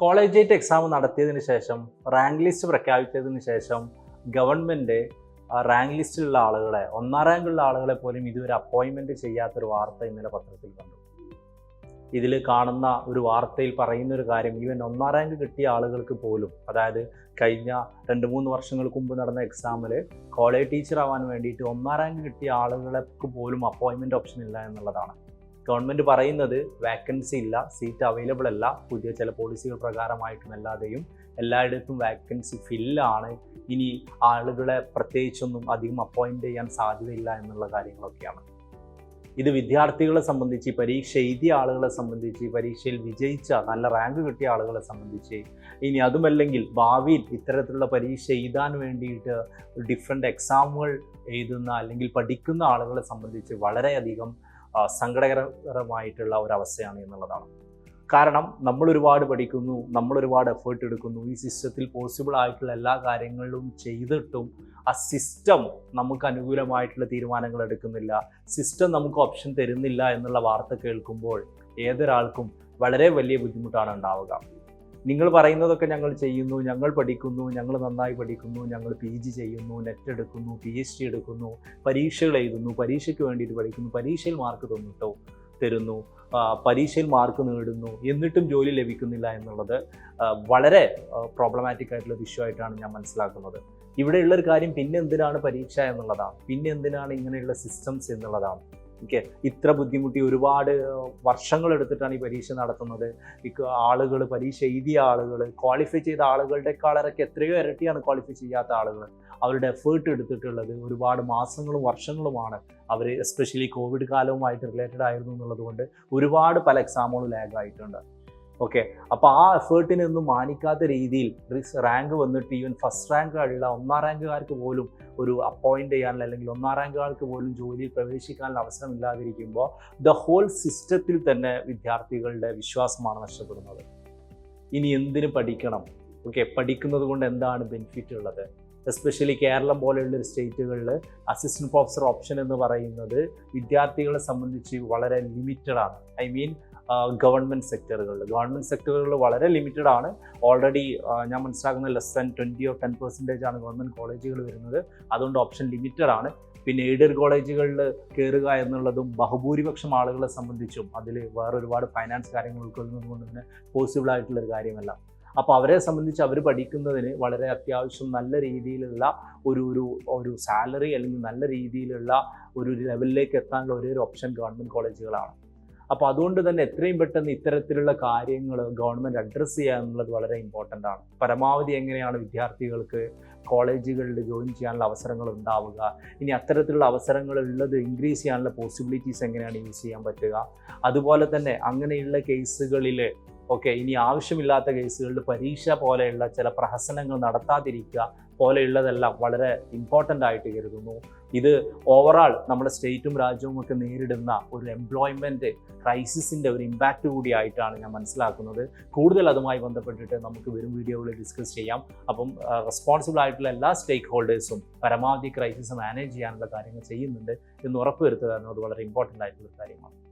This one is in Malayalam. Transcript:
കോളേജേറ്റ് എക്സാം നടത്തിയതിന് ശേഷം റാങ്ക് ലിസ്റ്റ് പ്രഖ്യാപിച്ചതിന് ശേഷം ഗവൺമെന്റ് റാങ്ക് ലിസ്റ്റിലുള്ള ആളുകളെ ഒന്നാം റാങ്കുള്ള ആളുകളെ പോലും ഇതുവരെ അപ്പോയിൻമെന്റ് ചെയ്യാത്തൊരു വാർത്ത ഇന്നലെ പത്രത്തിൽ കണ്ടു ഇതിൽ കാണുന്ന ഒരു വാർത്തയിൽ പറയുന്ന ഒരു കാര്യം ഈവൻ ഒന്നാം റാങ്ക് കിട്ടിയ ആളുകൾക്ക് പോലും അതായത് കഴിഞ്ഞ രണ്ട് മൂന്ന് വർഷങ്ങൾക്ക് മുമ്പ് നടന്ന എക്സാമിൽ കോളേജ് ടീച്ചർ ആവാൻ വേണ്ടിയിട്ട് ഒന്നാം റാങ്ക് കിട്ടിയ ആളുകൾക്ക് പോലും അപ്പോയിൻമെന്റ് ഓപ്ഷൻ ഇല്ല എന്നുള്ളതാണ്. ഗവൺമെന്റ് പറയുന്നത് വാക്കൻസി ഇല്ല സീറ്റ് അവൈലബിൾ അല്ല പുതിയ ചില പോളിസികൾ പ്രകാരമായിട്ടും അല്ലാതെയും എല്ലായിടത്തും വാക്കൻസി ഫില്ലാണ് ഇനി ആളുകളെ പ്രത്യേകിച്ചൊന്നും അധികം അപ്പോയിന്റ് ചെയ്യാൻ സാധ്യതയില്ല എന്നുള്ള കാര്യങ്ങളൊക്കെയാണ്. ഇത് വിദ്യാർത്ഥികളെ സംബന്ധിച്ച് പരീക്ഷ എഴുതിയ ആളുകളെ സംബന്ധിച്ച് പരീക്ഷയിൽ വിജയിച്ച നല്ല റാങ്ക് കിട്ടിയ ആളുകളെ സംബന്ധിച്ച് ഇനി അതുമല്ലെങ്കിൽ ഭാവിയിൽ ഇത്തരത്തിലുള്ള പരീക്ഷ എഴുതാൻ വേണ്ടിയിട്ട് ഡിഫറെന്റ് എക്സാമുകൾ എഴുതുന്ന അല്ലെങ്കിൽ പഠിക്കുന്ന ആളുകളെ സംബന്ധിച്ച് വളരെയധികം സങ്കടകരമായിട്ടുള്ള ഒരവസ്ഥയാണ് എന്നുള്ളതാണ്. കാരണം നമ്മൾ ഒരുപാട് പഠിക്കുന്നു നമ്മൾ ഒരുപാട് എഫേർട്ട് എടുക്കുന്നു. ഈ സിസ്റ്റത്തിൽ പോസിബിൾ ആയിട്ടുള്ള എല്ലാ കാര്യങ്ങളിലും ചെയ്തിട്ടും ആ സിസ്റ്റം നമുക്ക് അനുകൂലമായിട്ടുള്ള തീരുമാനങ്ങൾ എടുക്കുന്നില്ല. സിസ്റ്റം നമുക്ക് ഓപ്ഷൻ തരുന്നില്ല എന്നുള്ള വാർത്ത കേൾക്കുമ്പോൾ ഏതൊരാൾക്കും വളരെ വലിയ ബുദ്ധിമുട്ടാണ് ഉണ്ടാവുക. നിങ്ങൾ പറയുന്നതൊക്കെ ഞങ്ങൾ ചെയ്യുന്നു ഞങ്ങൾ പഠിക്കുന്നു ഞങ്ങൾ നന്നായി പഠിക്കുന്നു ഞങ്ങൾ പി ജി ചെയ്യുന്നു നെറ്റ് എടുക്കുന്നു പി എച്ച് ഡി എടുക്കുന്നു പരീക്ഷകൾ എഴുതുന്നു പരീക്ഷയ്ക്ക് വേണ്ടിയിട്ട് പഠിക്കുന്നു പരീക്ഷയിൽ മാർക്ക് തന്നിട്ടോ തരുന്നു പരീക്ഷയിൽ മാർക്ക് നേടുന്നു എന്നിട്ടും ജോലി ലഭിക്കുന്നില്ല എന്നുള്ളത് വളരെ പ്രോബ്ലമാറ്റിക് ആയിട്ടുള്ള ഇഷ്യൂ ആയിട്ടാണ് ഞാൻ മനസ്സിലാക്കുന്നത്. ഇവിടെയുള്ള ഒരു കാര്യം പിന്നെ എന്തിനാണ് പരീക്ഷ എന്നുള്ളതാണ് പിന്നെ എന്തിനാണ് ഇങ്ങനെയുള്ള സിസ്റ്റംസ് എന്നുള്ളതാണ്. ഓക്കെ ഇത്ര ബുദ്ധിമുട്ടി ഒരുപാട് വർഷങ്ങൾ എടുത്തിട്ടാണ് ഈ പരീക്ഷ നടത്തുന്നത്. ആളുകൾ പരീക്ഷ എഴുതിയ ആളുകൾ ക്വാളിഫൈ ചെയ്ത ആളുകളുടെ കളറൊക്കെ എത്രയോ ഇരട്ടിയാണ് ക്വാളിഫൈ ചെയ്യാത്ത ആളുകൾ അവരുടെ എഫേർട്ട് എടുത്തിട്ടുള്ളത് ഒരുപാട് മാസങ്ങളും വർഷങ്ങളുമാണ്. അവർ എസ്പെഷ്യലി കോവിഡ് കാലവുമായിട്ട് റിലേറ്റഡ് ആയിരുന്നു എന്നുള്ളത് കൊണ്ട് ഒരുപാട് പല എക്സാമുകളും ലാഗ് ആയിട്ടുണ്ട്. ഓക്കെ അപ്പോൾ ആ എഫേർട്ടിനൊന്നും മാനിക്കാത്ത രീതിയിൽ റാങ്ക് വന്നിട്ട് ഈവൻ ഫസ്റ്റ് റാങ്ക് ഉള്ള ഒന്നാം റാങ്കുകാർക്ക് പോലും ഒരു അപ്പോയിന്റ് ചെയ്യാനുള്ള അല്ലെങ്കിൽ ഒന്നാം റാങ്കുകാർക്ക് പോലും ജോലിയിൽ പ്രവേശിക്കാനുള്ള അവസരം ഇല്ലാതിരിക്കുമ്പോൾ ദ ഹോൾ സിസ്റ്റത്തിൽ തന്നെ വിദ്യാർത്ഥികളുടെ വിശ്വാസമാണ് നഷ്ടപ്പെടുന്നത്. ഇനി എന്തിനു പഠിക്കണം? ഓക്കെ പഠിക്കുന്നത് കൊണ്ട് എന്താണ് ബെനിഫിറ്റ് ഉള്ളത്? എസ്പെഷ്യലി കേരളം പോലെയുള്ള സ്റ്റേറ്റുകളിൽ അസിസ്റ്റന്റ് പ്രൊഫസർ ഓപ്ഷൻ എന്ന് പറയുന്നത് വിദ്യാർത്ഥികളെ സംബന്ധിച്ച് വളരെ ലിമിറ്റഡ് ആണ്. ഐ മീൻ ഗവൺമെന്റ് സെക്ടറുകളിൽ ഗവൺമെന്റ് സെക്ടറുകളിൽ വളരെ ലിമിറ്റഡ് ആണ്. ഓൾറെഡി ഞാൻ മനസ്സിലാക്കുന്ന less than or ten percentage ആണ് ഗവൺമെന്റ് കോളേജുകൾ വരുന്നത്. അതുകൊണ്ട് ഓപ്ഷൻ ലിമിറ്റഡ് ആണ്. പിന്നെ എയ്ഡഡ് കോളേജുകളിൽ കയറുക എന്നുള്ളതും ബഹുഭൂരിപക്ഷം ആളുകളെ സംബന്ധിച്ചും അതിൽ വേറെ ഒരുപാട് ഫൈനാൻസ് കാര്യങ്ങൾ ഉൾക്കൊള്ളുന്നത് കൊണ്ട് തന്നെ പോസിബിൾ ആയിട്ടുള്ള ഒരു കാര്യമല്ല. അപ്പോൾ അവരെ സംബന്ധിച്ച് അവർ പഠിക്കുന്നതിന് വളരെ അത്യാവശ്യം നല്ല രീതിയിലുള്ള ഒരു ഒരു ഒരു സാലറി അല്ലെങ്കിൽ നല്ല രീതിയിലുള്ള ഒരു ലെവലിലേക്ക് എത്താനുള്ള ഒരേ ഒരു ഓപ്ഷൻ ഗവൺമെന്റ് കോളേജുകളാണ് അപ്പോൾ അതുകൊണ്ട് തന്നെ എത്രയും പെട്ടെന്ന് ഇത്തരത്തിലുള്ള കാര്യങ്ങൾ ഗവൺമെന്റ് അഡ്രസ്സ് ചെയ്യുക എന്നുള്ളത് വളരെ ഇമ്പോർട്ടന്റ് ആണ്. പരമാവധി എങ്ങനെയാണ് വിദ്യാർത്ഥികൾക്ക് കോളേജുകളിൽ ജോയിൻ ചെയ്യാനുള്ള അവസരങ്ങൾ ഉണ്ടാവുക? ഇനി അത്തരത്തിലുള്ള അവസരങ്ങൾ ഉള്ളത് ഇൻക്രീസ് ചെയ്യാനുള്ള പോസിബിലിറ്റീസ് എങ്ങനെയാണ് യൂസ് ചെയ്യാൻ പറ്റുക? അതുപോലെ തന്നെ അങ്ങനെയുള്ള കേസുകളിൽ ഓക്കെ ഇനി ആവശ്യമില്ലാത്ത കേസുകളിൽ പരീക്ഷ പോലെയുള്ള ചില പ്രഹസനങ്ങൾ നടത്താതിരിക്കുക പോലെയുള്ളതെല്ലാം വളരെ ഇമ്പോർട്ടന്റ് ആയിട്ട് കരുതുന്നു. ഇത് ഓവറാൾ നമ്മുടെ സ്റ്റേറ്റും രാജ്യവും ഒക്കെ നേരിടുന്ന ഒരു എംപ്ലോയ്മെന്റ് ക്രൈസിസിന്റെ ഒരു ഇമ്പാക്റ്റ് കൂടിയായിട്ടാണ് ഞാൻ മനസ്സിലാക്കുന്നത്. കൂടുതൽ അതുമായി ബന്ധപ്പെട്ടിട്ട് നമുക്ക് വരും വീഡിയോകളിൽ ഡിസ്കസ് ചെയ്യാം. അപ്പം റെസ്പോൺസിബിൾ ആയിട്ടുള്ള എല്ലാ സ്റ്റേക്ക് ഹോൾഡേഴ്സും പരമാവധി ക്രൈസിസ് മാനേജ് ചെയ്യാനുള്ള കാര്യങ്ങൾ ചെയ്യുന്നുണ്ട് എന്ന് ഉറപ്പുവരുത്തുക എന്നത് വളരെ ഇമ്പോർട്ടന്റ് ആയിട്ടുള്ള കാര്യമാണ്.